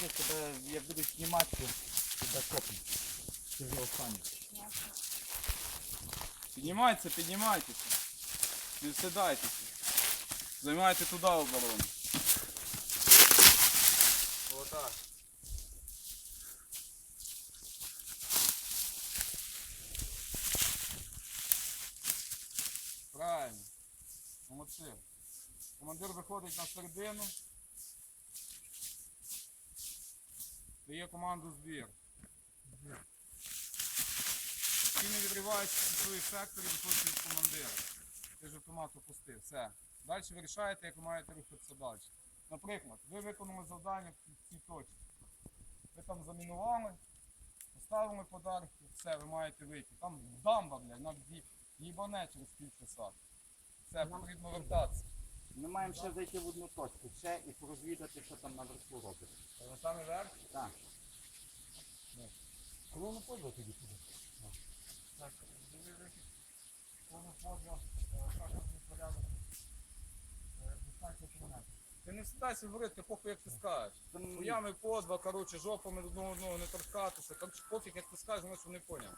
Дивись, тебе, як будуть знімати, тебе копнуть. Ти вже останній. Піднімайтеся, піднімайтеся. Не сідайтеся. Займайте туди оборону. Отак. Правильно. Молодці. Командир виходить на середину. Дає команду збір. Ті не відриваючись від своїх секторів, виходить від командира. Ти ж автомат опустив. Все. Далі ви рішаєте, як ви маєте рухатися далі. Наприклад, ви виконали завдання в цій точці. Ви там замінували, поставили подарки, все, ви маєте вийти. Там дамба, блядь, на їбане через півчаса. Все, потрібно вертатися. Маємо ще зайти в одну точку, ще і порозвідати, що там наверху робить. На самий верх? Так. Коли не позва тоді туди? Так, повну поділ, шахтний порядок, дистанція кілометрів. Ти не сідайся говорити, похуй як ти скажеш. Там Хуями по коротше, жопами одного одного не торкатися. Коротше, пофіг як ти скажеш, вони що не поняв.